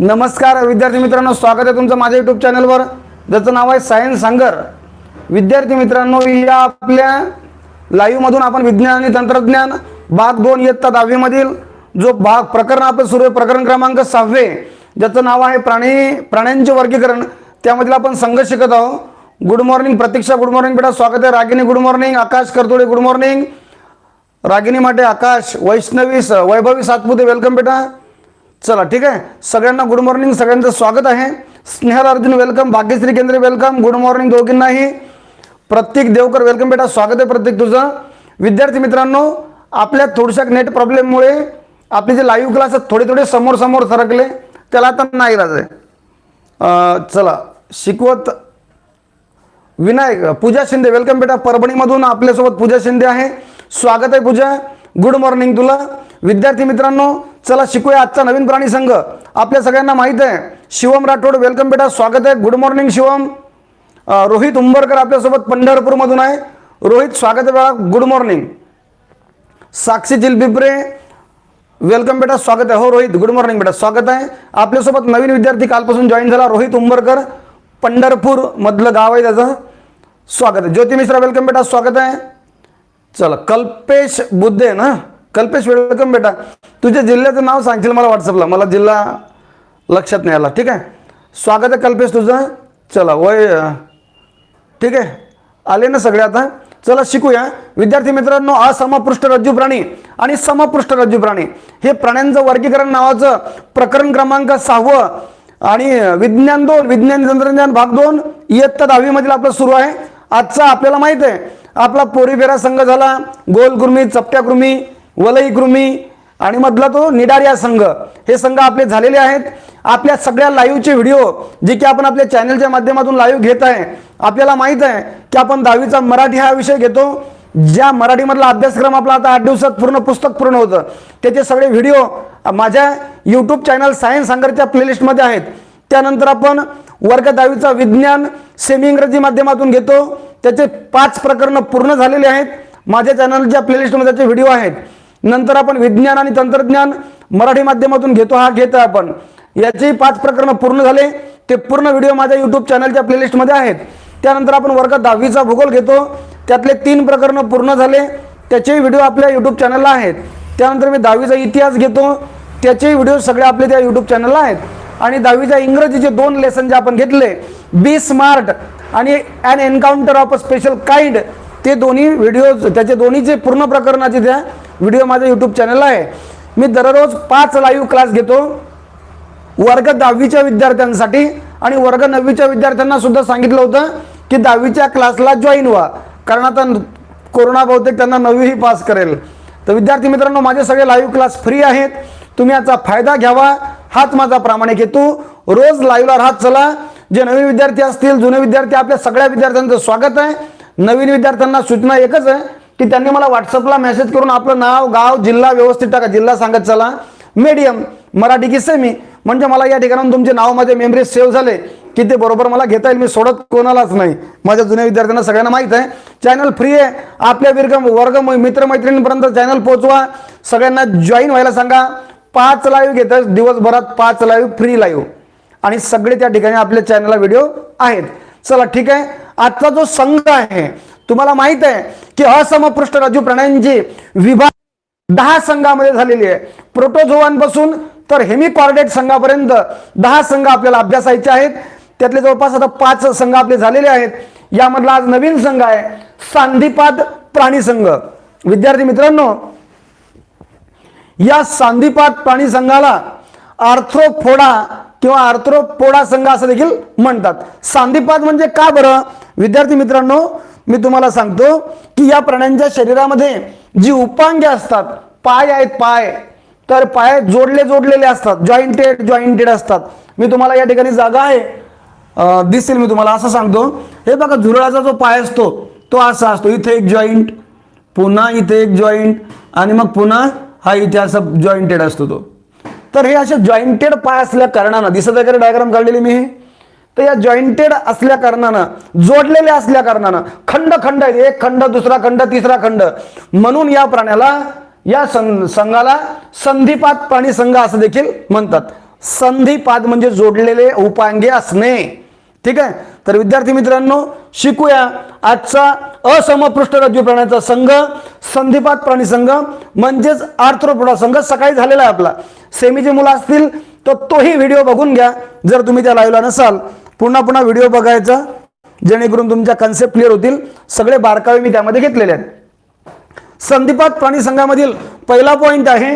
नमस्कार विद्यार्थी मित्रांनो स्वागत आहे तुमचं माझ्या युट्यूब चॅनलवर ज्याचं नाव आहे सायन्स सांगर. विद्यार्थी मित्रांनो या आपल्या लाईव्हमधून आपण विज्ञान आणि तंत्रज्ञान भाग दोन इयत्ता दहावीमधील. जो भाग प्रकरण आपण सुरू आहे प्रकरण क्रमांक सहावे. ज्याचं नाव आहे प्राणी प्राण्यांचे वर्गीकरण. त्यामधील आपण संघ शिकत आहोत. Good morning Pratiksha good morning बेटा स्वागत आहे. Ragini good morning Akash Kartode good morning Ragini Mate Akash Vaishnavi स- वैभवी सातपुते वेलकम बेटा. चला ठीक आहे? सगळ्यांना गुड मॉर्निंग सगळ्यांचं स्वागत आहे. स्नेहल अर्जुन वेलकम भाग्यश्री केंद्रे वेलकम गुड मॉर्निंग दोघींनाही. प्रत्येक देवकर वेलकम बेटा. स्वागत आहे प्रत्येक तुझं. विद्यार्थी मित्रांनो आपल्या थोडशा नेट प्रॉब्लेममुळे आपले जे लाईव्ह क्लास थोडे थोडे समोर समोर सरकले. त्याला आता नाही राज. आहे चला शिकवत विनायक पूजा शिंदे. वेलकम बेटा. परभणीमधून आपल्यासोबत पूजा शिंदे आहे. स्वागत आहे पूजा. गुड मॉर्निंग तुला. विद्यार्थी मित्रांनो चला शिकूया आजचा नवीन प्राणी संघ. आपल्या सगळ्यांना माहीत आहे शिवम राठोड वेलकम बेटा स्वागत आहे. Good morning Shivam. Rohit Umbarkar आपल्यासोबत पंढरपूरमधून आहे. रोहित स्वागत आहे बेटा good morning Sakshi Jilbibre welcome बेटा स्वागत आहे. हो रोहित गुड मॉर्निंग बेटा स्वागत आहे. आपल्यासोबत नवीन विद्यार्थी कालपासून जॉईन झाला रोहित उंबरकर. पंढरपूर मधलं गाव आहे त्याचं. स्वागत आहे. ज्योती मिश्रा वेलकम बेटा स्वागत आहे. चला कल्पेश बुद्धे ना? कल्पेश वेलकम बेटा. तुझ्या जिल्ह्याचं नाव सांगशील मला व्हॉट्सअपला मला जिल्हा लक्षात नाही आला. ठीक आहे? स्वागत आहे कल्पेश तुझं. चला वय ठीक आहे? आले ना सगळे आता. चला शिकूया. विद्यार्थी मित्रांनो असमपृष्ठ रज्जू प्राणी आणि समपृष्ठ रज्जू प्राणी. हे प्राण्यांचं वर्गीकरण नावाचं प्रकरण क्रमांक सहावं आणि विज्ञान दोन विज्ञान तंत्रज्ञान भाग दोन इयत्ता दहावीमधील आपलं सुरू आहे. आजचा आपल्याला माहीत आहे. आपला पोरीबेरा संघ झाला. गोल कृमी चपट्या वलई कृमी आणि मधला तो निडारिया संघ. हे संघ आपले झालेले आहेत. आपल्या सगळ्या लाईव्हचे व्हिडिओ जे की आपण आपल्या चॅनलच्या माध्यमातून लाईव्ह घेत आहे आपल्याला माहीत आहे की आपण दहावीचा मराठी हा विषय घेतो. ज्या मराठीमधला अभ्यासक्रम आपला आता आठ दिवसात पूर्ण पुस्तक पूर्ण होतं. त्याचे सगळे व्हिडिओ माझ्या यूट्यूब चॅनल सायन्स सांगरच्या प्लेलिस्टमध्ये आहेत. त्यानंतर आपण वर्ग दहावीचा विज्ञान सेमी इंग्रजी माध्यमातून घेतो. त्याचे पाच प्रकरणं पूर्ण झालेले आहेत. माझ्या चॅनलच्या प्लेलिस्टमध्ये त्याचे व्हिडिओ आहेत. नंतर आपण विज्ञान आणि तंत्रज्ञान मराठी माध्यमातून घेतो हा घेतो आपण. याचेही पाच प्रकरणं पूर्ण झाले. ते पूर्ण व्हिडिओ माझ्या यूट्यूब चॅनलच्या प्लेलिस्टमध्ये आहेत. त्यानंतर आपण वर्ग दहावीचा भूगोल घेतो. त्यातले तीन प्रकरणं पूर्ण झाले. त्याचेही व्हिडिओ आपल्या यूट्यूब चॅनलला आहेत. त्यानंतर मी दहावीचा इतिहास घेतो. त्याचेही व्हिडिओ सगळे आपले त्या यूट्यूब चॅनलला आहेत. आणि दहावीच्या इंग्रजीचे दोन लेसन जे आपण घेतले बी स्मार्ट आणि an encounter of a special kind ते दोन्ही व्हिडिओ त्याचे दोन्हीचे पूर्ण प्रकरणाचे त्या व्हिडिओ माझ्या यूट्यूब चॅनल आहे. मी दररोज पाच लाईव्ह क्लास घेतो. वर्ग दहावीच्या विद्यार्थ्यांसाठी आणि वर्ग नववीच्या विद्यार्थ्यांना सुद्धा सांगितलं होतं की दहावीच्या क्लासला जॉईन व्हा. कारण आता कोरोना बहुतेक त्यांना नववीही पास करेल. तर विद्यार्थी मित्रांनो माझे सगळे लाईव्ह क्लास फ्री आहेत. तुम्ही याचा फायदा घ्यावा. हाच माझा प्रामाणिक हेतू रोज लाईव्हला राहत चला. जे नवीन विद्यार्थी असतील जुने विद्यार्थी आपल्या सगळ्या विद्यार्थ्यांचं स्वागत आहे. नवीन विद्यार्थ्यांना सूचना एकच आहे. की त्यांनी मला व्हॉट्सअपला मेसेज करून आपलं नाव गाव जिल्हा व्यवस्थित टाका. जिल्हा सांगत चला. मीडियम मराठी की सेमी म्हणजे मला या ठिकाणाहून तुमचे नाव माझे मेमरी सेव्ह झाले की ते बरोबर मला घेता येईल. मी सोडत कोणालाच नाही. माझ्या जुन्या विद्यार्थ्यांना सगळ्यांना माहीत आहे. चॅनल फ्री आहे. आपल्या वर्ग वर्ग मित्रमैत्रिणींपर्यंत चॅनल पोहोचवा. सगळ्यांना जॉईन व्हायला सांगा. पाच लाईव्ह घेतात दिवसभरात पाच लाईव्ह फ्री लाईव्ह आणि सगळे त्या ठिकाणी आपल्या चॅनलला व्हिडिओ आहेत. चला ठीक आहे. आजचा जो संघ आहे तुम्हाला माहीत आहे की असमपृष्ठ राजू प्राण्यांची विभाग दहा संघामध्ये झालेली आहे. प्रोटोझोवांपासून तर हेमिकॉर्डेट संघापर्यंत दहा संघ आपल्याला अभ्यासायचे आहेत. त्यातले जवळपास आता पाच संघ आपले झालेले आहेत. यामधला आज नवीन संघ आहे सांधीपाद प्राणी संघ. विद्यार्थी मित्रांनो या सांधीपाद प्राणी संघाला आर्थ्रोफोडा किंवा आर्थ्रोपोडा संघ असं देखील म्हणतात. सांधीपाद म्हणजे का बरं? विद्यार्थी मित्रांनो मी तुम्हाला सांगतो की या प्राण्यांच्या शरीरामध्ये जी उपांगे असतात पाय आहेत पाय तर पाय जोडले जोडलेले असतात जॉईंटेड जॉईंटेड असतात. मी तुम्हाला या ठिकाणी जागा आहे. दिसेल मी तुम्हाला असं सांगतो. हे बघा झुरळाचा जो पाय असतो तो असा असतो. इथे एक जॉईंट पुन्हा इथे एक जॉईंट आणि मग पुन्हा हा इथे असं जॉईंटेड असतो तो. तर हे असे जॉईंटेड पाय असल्या कारणानं दिसत आहे का डायग्राम काढलेली मी हे? तर या जॉईंटेड असल्या कारणानं जोडलेले असल्या कारणानं खंड खंड आहेत. एक खंड दुसरा खंड तिसरा खंड. म्हणून या प्राण्याला या सं संघाला संधिपात प्राणी संघ असं देखील म्हणतात. संधिपाद म्हणजे जोडलेले उपांगे असणे. ठीक आहे? तर विद्यार्थी मित्रांनो शिकूया. आजचा असमपृष्ठ राज्य प्राण्याचा संघ संधिपात प्राणी संघ म्हणजेच आर्थ्रोपोडा संघ सकाळी झालेला आहे आपला. सेमीचे मुलं असतील तर तोही व्हिडिओ बघून घ्या. जर तुम्ही त्या लाईव्हला नसाल पुन्हा पुन्हा व्हिडिओ बघायचा. जेणेकरून तुमच्या कन्सेप्ट क्लिअर होतील. सगळे बारकावे मी त्यामध्ये घेतलेले आहेत. संधिपात प्राणी संघामधील पहिला पॉइंट आहे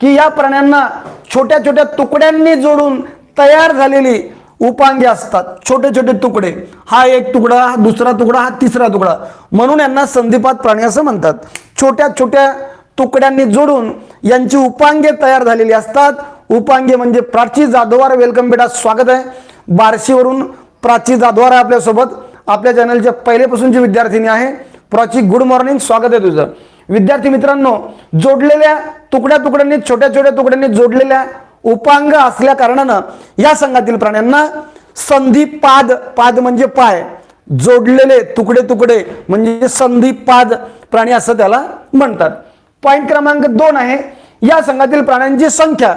की या प्राण्यांना छोट्या छोट्या तुकड्यांनी जोडून तयार झालेली उपांगे असतात. छोटे छोटे तुकडे. हा एक तुकडा हा दुसरा तुकडा हा तिसरा तुकडा. म्हणून यांना संधिपात प्राणी असं म्हणतात. छोट्या छोट्या तुकड्यांनी जोडून यांची उपांगे तयार झालेली असतात. उपांगे म्हणजे प्राची जाधवार वेलकम बेटा स्वागत आहे. बार्शीवरून प्राची जाधवार आहे आपल्यासोबत. आपल्या चॅनलच्या पहिलेपासूनची विद्यार्थिनी आहे प्राची. गुड मॉर्निंग स्वागत आहे तुझं. विद्यार्थी मित्रांनो जोडलेल्या तुकड्या तुकड्यांनी छोट्या छोट्या तुकड्यांनी जोडलेल्या उपांग असल्या कारणानं या संघातील प्राण्यांना संधिपाद पाद म्हणजे पाय. जोडलेले तुकडे तुकडे म्हणजे संधिपाद प्राणी असं त्याला म्हणतात. पॉइंट क्रमांक दोन आहे. या संघातील प्राण्यांची संख्या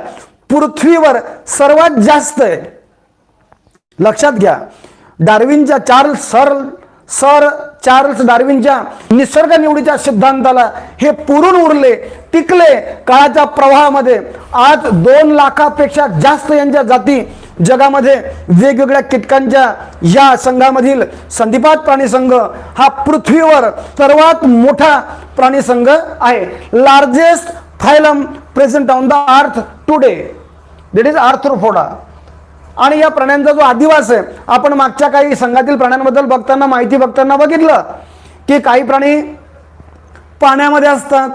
पृथ्वीवर सर्वात जास्त आहे. लक्षात घ्या. डार्विनच्या चार्ल्स सर सर चार्ल्स डार्विनच्या निसर्ग निवडीच्या सिद्धांताला हे पुरून उरले टिकले काळाच्या प्रवाहामध्ये. आज दोन लाखापेक्षा जास्त यांच्या जाती जगामध्ये वेगवेगळ्या कीटकांच्या या संघामधील संधिपात प्राणी संघ हा पृथ्वीवर सर्वात मोठा प्राणी संघ आहे. Largest phylum present on the earth today. That is arthropoda आणि या प्राण्यांचा जो आदिवास आहे आपण मागच्या काही संघातील प्राण्यांबद्दल बघताना माहिती बघताना बघितलं की काही प्राणी पाण्यामध्ये असतात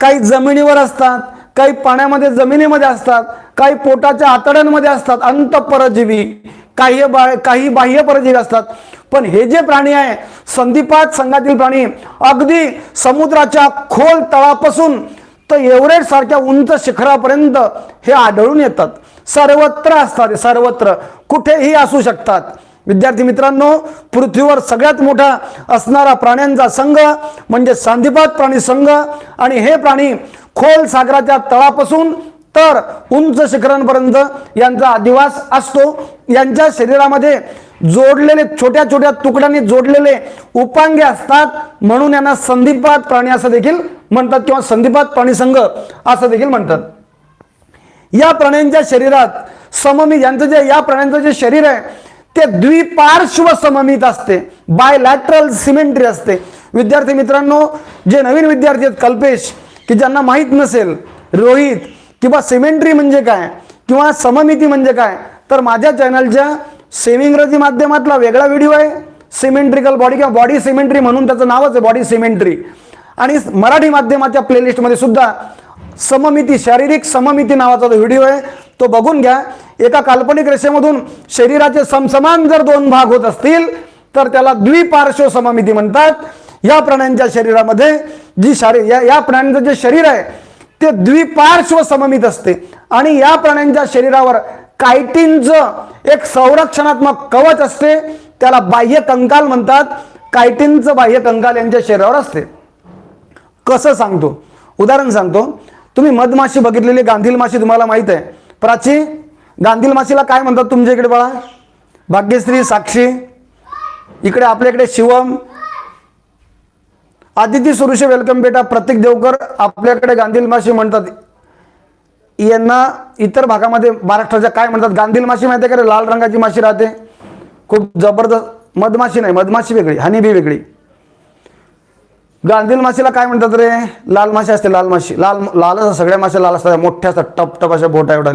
काही जमिनीवर असतात काही पाण्यामध्ये जमिनीमध्ये असतात काही पोटाच्या आतड्यांमध्ये असतात अंतपरजीवी काही बा काही बाह्य परजीवी असतात. पण हे जे प्राणी आहे संधिपात संघातील प्राणी अगदी समुद्राच्या खोल तळापासून तर एव्हरेस्ट सारख्या उंच शिखरापर्यंत हे आढळून येतात. सर्वत्र असतात सर्वत्र. कुठेही असू शकतात. विद्यार्थी मित्रांनो पृथ्वीवर सगळ्यात मोठा असणारा प्राण्यांचा संघ म्हणजे सांधिपात प्राणी संघ. आणि हे प्राणी खोल सागराच्या तळापासून तर उंच शिखरांपर्यंत यांचा अधिवास असतो. यांच्या शरीरामध्ये जोडलेले छोट्या छोट्या तुकड्यांनी जोडलेले उपांगे असतात. म्हणून यांना संधिपात प्राणी असं देखील म्हणतात किंवा संधिपात प्राणी संघ असं देखील म्हणतात. या प्राण्यांच्या शरीरात सममित यांचं जे या प्राण्यांचं जे शरीर आहे ते द्विपार्श्व सममित असते. बायलॅटरल सिमेंट्री असते. विद्यार्थी मित्रांनो जे नवीन विद्यार्थी आहेत कल्पेश की ज्यांना माहीत नसेल रोहित किंवा सिमेंट्री म्हणजे काय? किंवा सममिती म्हणजे काय? तर माझ्या चॅनलच्या सेमिंग्रजी माध्यमातला वेगळा व्हिडिओ आहे. सिमेंट्रिकल बॉडी किंवा बॉडी सिमेंट्री म्हणून त्याचं नावच आहे बॉडी सिमेंट्री. आणि मराठी माध्यमाच्या प्लेलिस्टमध्ये सुद्धा सममिती शारीरिक सममिती नावाचा जो व्हिडिओ आहे तो बघून घ्या. एका काल्पनिक रेषेमधून शरीराचे समसमान जर दोन भाग होत असतील तर त्याला द्विपार्श्व सममिती म्हणतात. या प्राण्यांच्या शरीरामध्ये जी शारीर या या प्राण्यांचं जे शरीर आहे ते द्विपार्श्व सममित असते. आणि या प्राण्यांच्या शरीरावर कायटिनचं एक संरक्षणात्मक कवच असते. त्याला बाह्य कंकाल म्हणतात. कायटिनचं बाह्य कंकाल यांच्या शरीरावर असते. कसं सांगतो? उदाहरण सांगतो. तुम्ही मधमाशी बघितलेली गांधील माशी तुम्हाला माहीत आहे. प्राची गांधील माशीला काय म्हणतात तुमच्या इकडे बाळा? भाग्यश्री साक्षी इकडे आपल्याकडे शिवम आदिती सुरुषे वेलकम बेटा. प्रतीक देवकर आपल्याकडे गांधील माशी म्हणतात. यांना इतर भागामध्ये महाराष्ट्राच्या काय म्हणतात? गांधील माशी माहिती आहे का रे? लाल रंगाची माशी राहते. खूप जबरदस्त मधमाशी नाही मधमाशी वेगळी हनीबी वेगळी. गांधील माशीला काय म्हणतात रे? लाल माशी असते लाल माशी. लाल लालच सगळ्या माश्या लाल असतात. मोठ्या असतात टप टप अशा बोटा एवढ्या.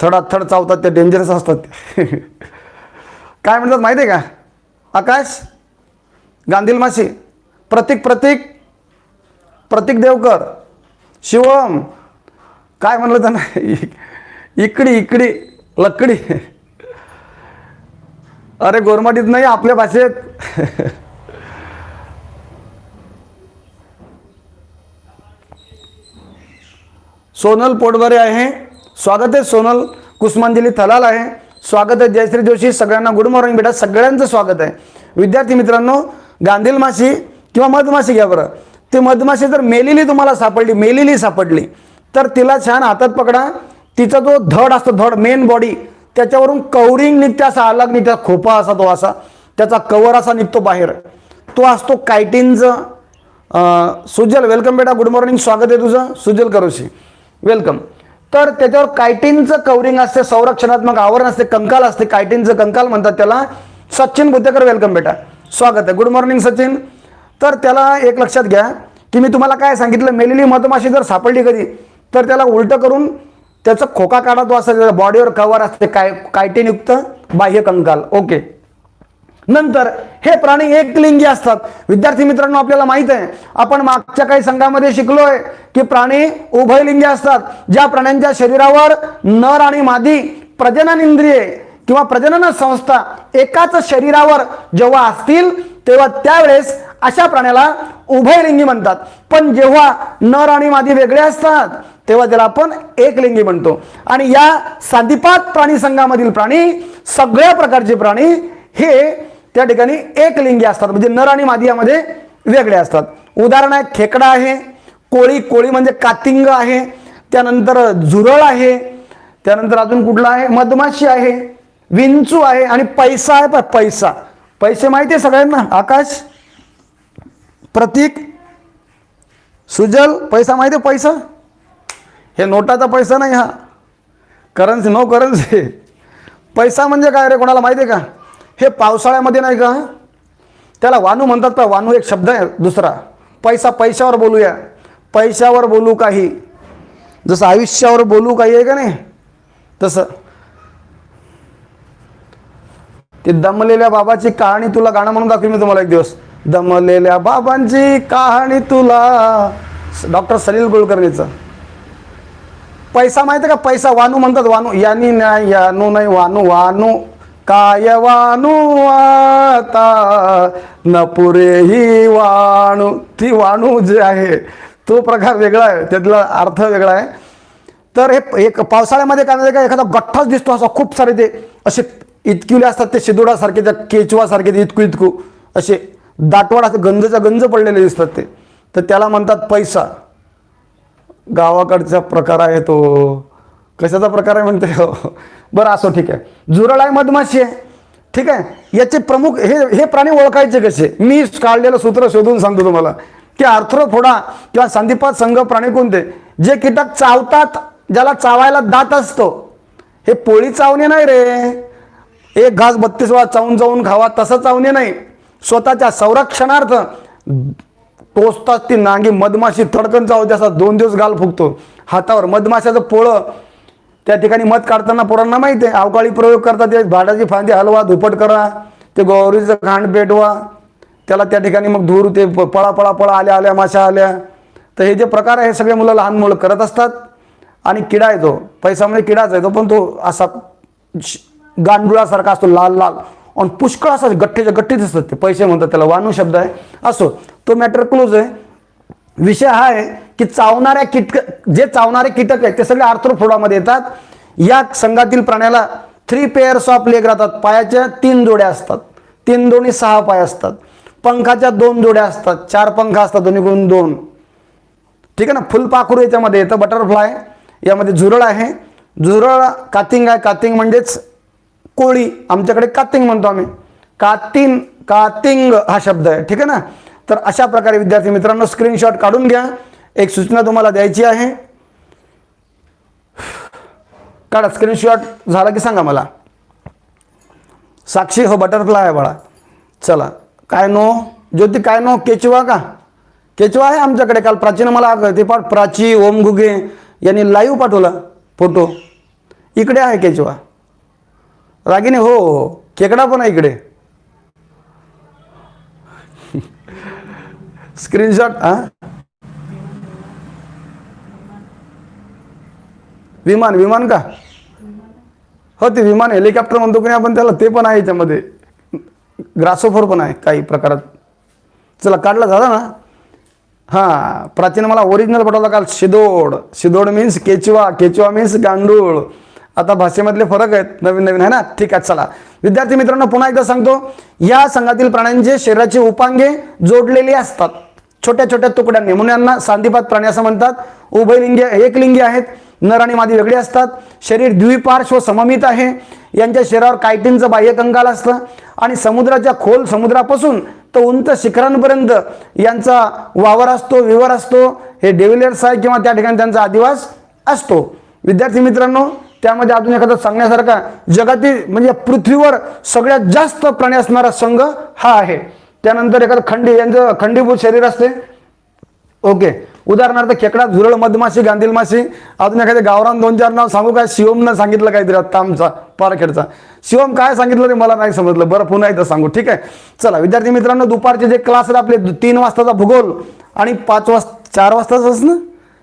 थडा थड चावतात ते डेंजरस असतात ते काय म्हणतात माहिती आहे का? आकाश गांधील माशी. प्रतीक प्रतीक प्रतीक देवकर शिवम काय म्हणलं त्यांना? इकडी इकडी लकडी. अरे गोरमाटीत नाही आपल्या भाषेत. सोनल पोटवरे आहे. स्वागत आहे सोनल. कुसमांजली थलाल आहे. स्वागत आहे जयश्री जोशी. सगळ्यांना गुड मॉर्निंग बेटा. सगळ्यांचं स्वागत आहे. विद्यार्थी मित्रांनो गांधील माशी किंवा मधमाशी घ्या बरं. ती मधमाशी जर मेलेली तुम्हाला सापडली मेलेली सापडली तर तिला छान हातात पकडा. तिचा जो धड असतो धड मेन बॉडी त्याच्यावरून कवरिंग निघते असा अलग निघता खोपा असा तो असा त्याचा कवर असा निघतो बाहेर. तो असतो कायटिनचं सुजल वेलकम बेटा गुड मॉर्निंग स्वागत आहे तुझं. सुजल करोशी वेलकम तर त्याच्यावर कायटिनचं कवरिंग असते संरक्षणात्मक आवरण असते कंकाल असते कायटिनचं कंकाल म्हणतात त्याला. सचिन बुद्धेकर वेलकम बेटा. स्वागत आहे. Good morning Sachin. तर त्याला एक लक्षात घ्या की मी तुम्हाला काय सांगितलं? मेलेली मधमाशी जर सापडली कधी तर त्याला उलटं करून त्याचा खोका काढा तो असं बॉडीवर कव्हर असते काय कायटेनयुक्त बाह्य कंकाल. ओके नंतर हे प्राणी एकलिंगी असतात. विद्यार्थी मित्रांनो आपल्याला माहीत आहे आपण मागच्या काही संघामध्ये शिकलोय की प्राणी उभयलिंगी असतात. ज्या प्राण्यांच्या शरीरावर नर आणि मादी प्रजनन इंद्रिये किंवा प्रजनन संस्था एकाच शरीरावर जेव्हा असतील तेव्हा त्यावेळेस अशा प्राण्याला उभयलिंगी म्हणतात. पण जेव्हा नर आणि मादी वेगळे असतात तेव्हा त्याला आपण एकलिंगी म्हणतो. आणि या साधिपात प्राणी संघामधील प्राणी सगळ्या प्रकारचे प्राणी हे त्या ठिकाणी एकलिंगी असतात. म्हणजे नर आणि मादी यामध्ये वेगळे असतात. उदाहरण आहे खेकडा आहे कोळी कोळी म्हणजे कातिंग आहे त्यानंतर झुरळ आहे त्यानंतर अजून कुठला आहे? मधमाशी आहे विंचू आहे आणि पैसा आहे. पण पैसा. पैसे माहिती आहे सगळ्यांना? आकाश? प्रतीक सुजल पैसा माहिती आहे पैसा? हे नोटाचा पैसा नाही हा. करन्सी नो करन्सी पैसा म्हणजे काय रे कोणाला माहिती आहे का? हे पावसाळ्यामध्ये नाही का? त्याला वानू म्हणतात का? वानू एक शब्द आहे दुसरा. पैसा पैशावर बोलूया. पैशावर बोलू काही. जसं आयुष्यावर बोलू काही आहे का नाही? तसं. ते दमलेल्या बाबाची कहाणी तुला गाणं म्हणून दाखवी मी तुम्हाला एक दिवस. दमलेल्या बाबांची कहाणी तुला. डॉक्टर सलील कुलकर्णीचं पैसा माहिती आहे का? पैसा वानू म्हणतात वानू. यानी नाही यानू नाही वानू वानू. काय वानू आता? न ही वाणू. ती वाणू जे आहे तो प्रकार वेगळा आहे. त्यातला अर्थ वेगळा आहे. तर हे एक पावसाळ्यामध्ये काय का? एखादा गठ्ठाच दिसतो असा खूप सारे ते असे इतकिवले असतात ते शिदोडासारखे त्या केचवासारखे ते इतकू इतकू असे दाटवाड असं गंजचा गंज पडलेले दिसतात ते. तर त्याला म्हणतात पैसा. गावाकडचा प्रकार आहे तो. कशाचा प्रकार आहे म्हणते हो बरं असो ठीक आहे. झुरळ आहे मधमाशी आहे. ठीक आहे? याचे प्रमुख हे हे प्राणी ओळखायचे कसे? मी काढलेलं सूत्र शोधून सांगतो तुम्हाला. की आर्थ्रोफोडा किंवा संधिपात संघ प्राणी कोणते? जे कीटक चावतात ज्याला चावायला दात असतो. हे पोळी चावणे नाही रे. एक घास बत्तीस वेळा चावून चावून खावा तसं चावणे नाही. स्वतःच्या संरक्षणार्थ टोचतात ती नांगी मधमाशी थडकन जाऊ असा दोन दिवस गाल फुगतो. हातावर मधमाशाचं पोळं. त्या ठिकाणी मध काढताना पोरांना माहिती आहे अवकाळी प्रयोग करतात ते भाडाची फांदी हलवा धुपट करा ते गौरीचं खांड पेटवा. त्याला त्या ठिकाणी मग धूर ते पळा पळा पळा आल्या आल्या माशा आल्या. तर हे जे प्रकार आहे हे सगळे मुलं लहान मुलं करत असतात. आणि किडा येतो पैसा म्हणजे किडाच येतो पण तो असा श- गांडुळासारखा असतो लाल लाल. आणि पुष्कळ असा गठ्ठेच्या गठ्ठीत असतात ते पैसे म्हणतात त्याला वानू शब्द आहे. असो तो मॅटर क्लोज आहे. विषय हा आहे की चावणाऱ्या कीटक जे चावणारे कीटक आहेत ते सगळे आर्थ्रोफोडामध्ये येतात. या संघातील प्राण्याला थ्री पेअर्स ऑफ लेग राहतात. पायाच्या तीन जोड्या असतात. तीन दोन्ही सहा पाय असतात. पंखाच्या दोन जोड्या असतात. चार पंख असतात दोन्हीकडून दोन. ठीक आहे ना? फुलपाखरू याच्यामध्ये येतं बटरफ्लाय यामध्ये झुरळ आहे. झुरळ कातिंग आहे. कातिंग म्हणजेच कोळी आमच्याकडे कातिंग म्हणतो आम्ही. कातिन कातिंग हा शब्द आहे ठीक आहे ना? तर अशा प्रकारे विद्यार्थी मित्रांनो स्क्रीनशॉट काढून घ्या. एक सूचना तुम्हाला द्यायची आहे. काढा स्क्रीनशॉट झाला की सांगा मला. साक्षी हो बटरफ्लाय आहे बाळा. चला. काय नो? ज्योती काय नो? केचवा का? केचवा आहे आमच्याकडे. काल प्राचीन मला ते पाठ. प्राची ओम घुगे यांनी लाईव्ह पाठवला फोटो. इकडे आहे केचवा रागिनी हो हो, हो. खेकडा पण आहे इकडे. स्क्रीनशॉट हा? विमान विमान का? हो ते विमान हेलिकॉप्टर म्हणतो की नाही आपण त्याला ते पण आहे याच्यामध्ये. ग्रासोफर पण आहे काही प्रकारात. चला काढला झाला ना? हां प्राचीन मला ओरिजिनल पाठवला काल. शिदोड. शिदोड मीन्स केचवा. केचवा मीन्स गांडूळ. आता भाषेमधले फरक आहेत नवीन नवीन आहे ना? ठीक आहे चला. विद्यार्थी मित्रांनो पुन्हा एकदा सांगतो या संघातील प्राण्यांचे शरीराची उपांगे जोडलेली असतात. छोट्या छोट्या तुकड्यांनी म्हणून यांना सांधिपात प्राणी असं म्हणतात. उभयलिंगी एकलिंगी आहेत. नर आणि मादी वेगळी असतात. शरीर द्विपार्श्व सममित आहे. यांच्या शरीरावर कायटिनचं बाह्य कंकाल असतं. आणि समुद्राच्या खोल समुद्रापासून तर उंच शिखरांपर्यंत यांचा वावर असतो विवर असतो. हे डेव्हिलियर्स आहे किंवा त्या ठिकाणी त्यांचा आदिवास असतो. विद्यार्थी मित्रांनो त्यामध्ये अजून एखादा सांगण्यासारखा जगातील म्हणजे पृथ्वीवर सगळ्यात जास्त प्राणी असणारा संघ हा आहे. त्यानंतर एखादं खंडी यांचं खंडीभूत शरीर असते. ओके. उदाहरणार्थ खेकडा झुरळ मधमाशी गांधील माशी अजून एखाद्या गावरान दोन चार नाव सांगू काय? शिवमनं सांगितलं काहीतरी आत्ता आमचा पारखेडचा. शिवम काय सांगितलं ते मला नाही समजलं. बरं पुन्हा एकदा सांगू ठीक आहे? चला विद्यार्थी मित्रांनो दुपारचे जे क्लास आहेत आपले तीन वाजताचा भूगोल आणि पाच वाजता चार वाजताचाच ना?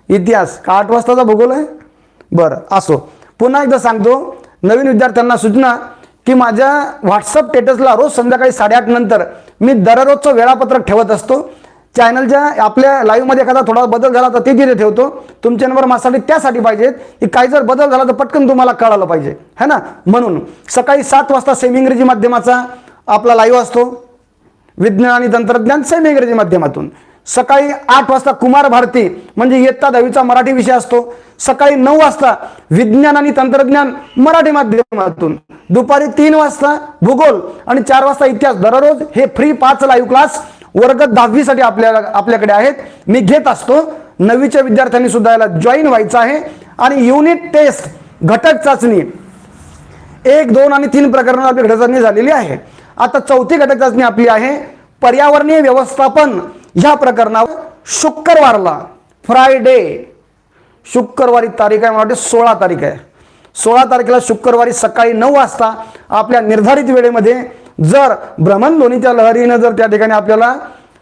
इतिहास का आठ वाजताचा भूगोल आहे? बरं असो. पुन्हा एकदा सांगतो नवीन विद्यार्थ्यांना सूचना की माझ्या व्हॉट्सअप स्टेटसला रोज संध्याकाळी साडेआठ नंतर मी दररोजचं वेळापत्रक ठेवत असतो. चॅनलच्या आपल्या लाईव्हमध्ये एखादा थोडा बदल झाला तर ते तिथे ठेवतो. तुमचे नंबर माझ्यासाठी त्यासाठी पाहिजेत की काही जर बदल झाला तर पटकन तुम्हाला कळालं पाहिजे. है ना? म्हणून सकाळी सात वाजता सेम इंग्रजी माध्यमाचा आपला लाईव्ह असतो. विज्ञान आणि तंत्रज्ञान सेम इंग्रजी माध्यमातून. सकाळी आठ वाजता कुमार भारती म्हणजे इयत्ता दहावीचा मराठी विषय असतो. सकाळी नऊ वाजता विज्ञान आणि तंत्रज्ञान मराठी माध्यमातून. दुपारी तीन वाजता भूगोल आणि चार वाजता इतिहास. दररोज हे फ्री पाच लाईव्ह क्लास वर्ग दहावीसाठी आपल्याला आपल्याकडे आहेत. मी घेत असतो. नववीच्या विद्यार्थ्यांनी सुद्धा याला जॉईन व्हायचं आहे. आणि युनिट टेस्ट घटक चाचणी. एक दोन आणि तीन प्रकरणात आपली घटक चाचणी झालेली आहे. आता चौथी घटक चाचणी आपली आहे. पर्यावरणीय व्यवस्थापन. ह्या प्रकरणावर शुक्रवारला फ्रायडे शुक्रवारी तारीख आहे मला वाटते सोळा तारीख आहे. सोळा तारखेला शुक्रवारी सकाळी नऊ वाजता आपल्या निर्धारित वेळेमध्ये जर भ्रमणध्वनीच्या लहरीनं जर त्या ठिकाणी आपल्याला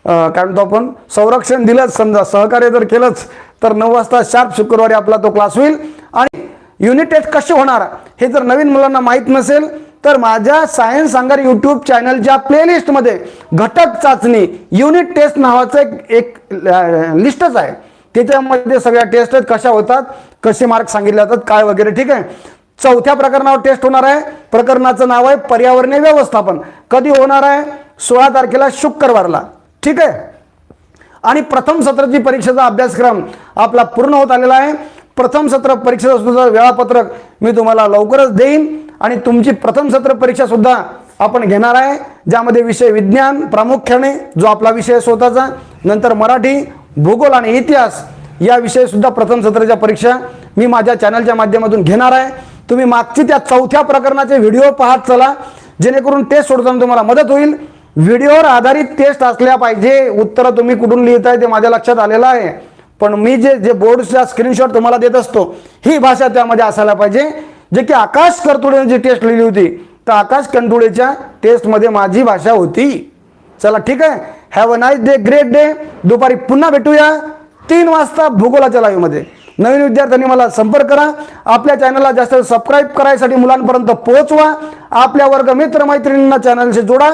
काय म्हणतो आपण संरक्षण दिलंच समजा सहकार्य जर केलंच तर नऊ वाजता शार्प शुक्रवारी आपला तो क्लास होईल. आणि युनिट टेस्ट कसे होणार हे जर नवीन मुलांना माहीत नसेल तर माझ्या सायन्स सांगार यूट्यूब चॅनलच्या प्लेलिस्टमध्ये घटक चाचणी युनिट टेस्ट नावाचं एक एक लिस्टच आहे. त्याच्यामध्ये सगळ्या टेस्ट आहेत कशा होतात कसे मार्क सांगितले जातात काय वगैरे ठीक आहे? चौथ्या प्रकरणावर टेस्ट होणार आहे. प्रकरणाचं नाव आहे पर्यावरणीय व्यवस्थापन. कधी होणार आहे? सोळा तारखेला शुक्रवारला. ठीक आहे? आणि प्रथम सत्राची परीक्षेचा अभ्यासक्रम आपला पूर्ण होत आलेला आहे. प्रथम सत्र परीक्षेचं सुद्धा वेळापत्रक मी तुम्हाला लवकरच देईन. आणि तुमची प्रथम सत्र परीक्षा सुद्धा आपण घेणार आहे ज्यामध्ये विषय विज्ञान प्रामुख्याने जो आपला विषय स्वतःचा नंतर मराठी भूगोल आणि इतिहास या विषय सुद्धा प्रथम सत्राच्या परीक्षा मी माझ्या चॅनलच्या माध्यमातून घेणार आहे. तुम्ही मागची त्या चौथ्या प्रकरणाचे व्हिडिओ पाहत चला जेणेकरून टेस्ट सोडताना तुम्हाला मदत होईल. व्हिडिओवर आधारित टेस्ट असल्या पाहिजे उत्तरं तुम्ही कुठून लिहिताय ते माझ्या लक्षात आलेलं आहे. पण मी जे जे बोर्डचा स्क्रीनशॉट तुम्हाला देत असतो ही भाषा त्यामध्ये असायला पाहिजे. जे की आकाश करतुडेने जी टेस्ट लिहिली होती तर आकाश कंटुडेच्या टेस्टमध्ये माझी भाषा होती. चला ठीक आहे. Have a nice day great day दुपारी पुन्हा भेटूया. तीन वाजता भूगोलाच्या लाईव्हमध्ये नवीन विद्यार्थ्यांनी मला संपर्क करा. आपल्या चॅनलला जास्त सबस्क्राईब करायसाठी मुलांपर्यंत पोहोचवा. आपल्या वर्ग मित्र मैत्रिणींना चॅनलशी जोडा.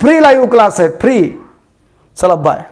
फ्री लाईव्ह क्लास आहे. फ्री चला बाय